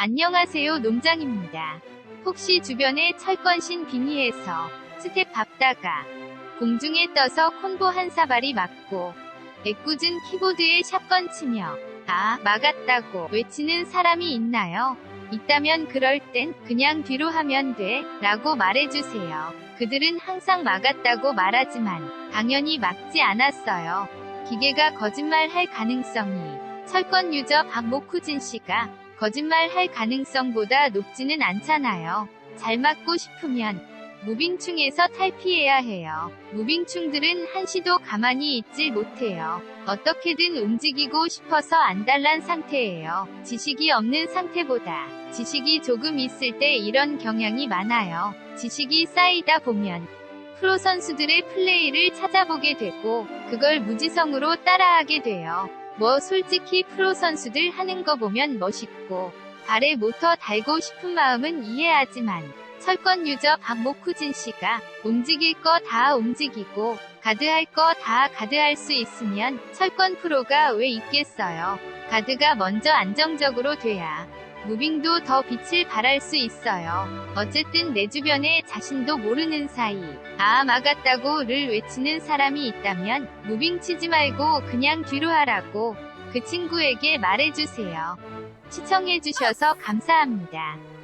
안녕하세요 농장입니다. 혹시 주변에 철권신 빙의해서 스텝 밟다가 공중에 떠서 콤보 한 사발이 맞고 애꿎은 키보드에 샷건 치며 아 막았다고 외치는 사람이 있나요? 있다면 그럴 땐 그냥 뒤로 하면 돼 라고 말해주세요. 그들은 항상 막았다고 말하지만 당연히 막지 않았어요. 기계가 거짓말 할 가능성이 철권 유저 박모쿠진 씨가 거짓말 할 가능성보다 높지는 않잖아요. 잘 맞고 싶으면 무빙충에서 탈피해야 해요. 무빙충들은 한시도 가만히 있질 못해요. 어떻게든 움직이고 싶어서 안달난 상태예요. 지식이 없는 상태보다 지식이 조금 있을 때 이런 경향이 많아요. 지식이 쌓이다 보면 프로 선수들의 플레이를 찾아보게 되고 그걸 무지성으로 따라하게 돼요. 뭐 솔직히 프로 선수들 하는 거 보면 멋있고 발에 모터 달고 싶은 마음은 이해하지만 철권 유저 박모쿠진 씨가 움직일 거 다 움직이고 가드할 거 다 가드할 수 있으면 철권 프로가 왜 있겠어요. 가드가 먼저 안정적으로 돼야 무빙도 더 빛을 발할 수 있어요. 어쨌든 내 주변에 자신도 모르는 사이 아 막았다고를 외치는 사람이 있다면 무빙 치지 말고 그냥 뒤로 하라고 그 친구에게 말해주세요. 시청해주셔서 감사합니다.